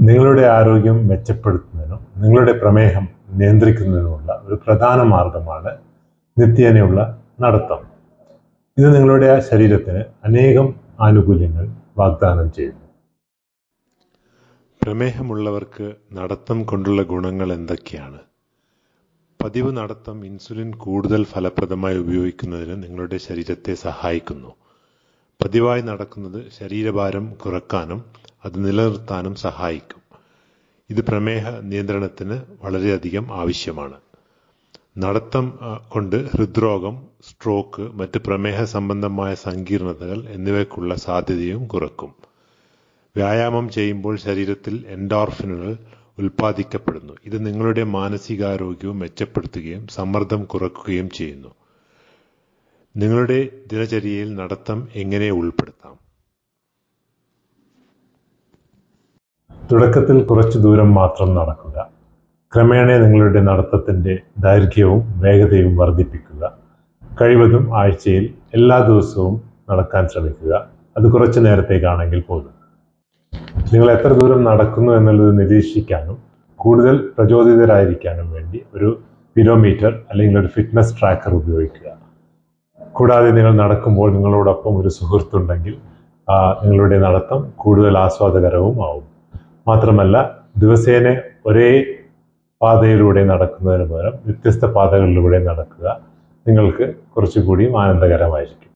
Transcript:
നിങ്ങളുടെ ആരോഗ്യം മെച്ചപ്പെടുത്തുന്നതിനും നിങ്ങളുടെ പ്രമേഹം നിയന്ത്രിക്കുന്നതിനുമുള്ള ഒരു പ്രധാന മാർഗമാണ് നിത്യേനയുള്ള നടത്തം. ഇത് നിങ്ങളുടെ ആ ശരീരത്തിന് അനേകം ആനുകൂല്യങ്ങൾ വാഗ്ദാനം ചെയ്യുന്നു. പ്രമേഹമുള്ളവർക്ക് നടത്തം കൊണ്ടുള്ള ഗുണങ്ങൾ എന്തൊക്കെയാണ്? പതിവ് നടത്തം ഇൻസുലിൻ കൂടുതൽ ഫലപ്രദമായി ഉപയോഗിക്കുന്നതിന് നിങ്ങളുടെ ശരീരത്തെ സഹായിക്കുന്നു. പതിവായി നടക്കുന്നത് ശരീരഭാരം കുറക്കാനും അത് നിലനിർത്താനും സഹായിക്കും. ഇത് പ്രമേഹ നിയന്ത്രണത്തിന് വളരെയധികം ആവശ്യമാണ്. നടത്തം കൊണ്ട് ഹൃദ്രോഗം സ്ട്രോക്ക് മറ്റ് പ്രമേഹ സംബന്ധമായ സങ്കീർണതകൾ എന്നിവയ്ക്കുള്ള സാധ്യതയും കുറക്കും. വ്യായാമം ചെയ്യുമ്പോൾ ശരീരത്തിൽ എൻഡോർഫിനുകൾ ഉൽപ്പാദിക്കപ്പെടുന്നു. ഇത് നിങ്ങളുടെ മാനസികാരോഗ്യവും മെച്ചപ്പെടുത്തുകയും സമ്മർദ്ദം കുറക്കുകയും ചെയ്യുന്നു. നിങ്ങളുടെ ദിനചര്യയിൽ നടത്തം എങ്ങനെ ഉൾപ്പെടുത്താം? തുടക്കത്തിൽ കുറച്ച് ദൂരം മാത്രം നടക്കുക. ക്രമേണ നിങ്ങളുടെ നടത്തത്തിന്റെ ദൈർഘ്യവും വേഗതയും വർദ്ധിപ്പിക്കുക. കഴിവതും ആഴ്ചയിൽ എല്ലാ ദിവസവും നടക്കാൻ ശ്രമിക്കുക. അത് കുറച്ച് നേരത്തേക്കാണെങ്കിൽ പോലും. നിങ്ങൾ എത്ര ദൂരം നടക്കുന്നു എന്നുള്ളത് നിരീക്ഷിക്കാനും കൂടുതൽ പ്രചോദിതരായിരിക്കാനും വേണ്ടി ഒരു പിരോമീറ്റർ അല്ലെങ്കിൽ ഒരു ഫിറ്റ്നസ് ട്രാക്കർ ഉപയോഗിക്കുക. കൂടാതെ നിങ്ങൾ നടക്കുമ്പോൾ നിങ്ങളോടൊപ്പം ഒരു സുഹൃത്തുണ്ടെങ്കിൽ നിങ്ങളുടെ നടത്തം കൂടുതൽ ആസ്വാദകരവും ആവും. മാത്രമല്ല ദിവസേന ഒരേ പാതയിലൂടെ നടക്കുന്നതിന് പകരം വ്യത്യസ്ത പാതകളിലൂടെ നടക്കുക നിങ്ങൾക്ക് കുറച്ചുകൂടിയും ആനന്ദകരമായിരിക്കും.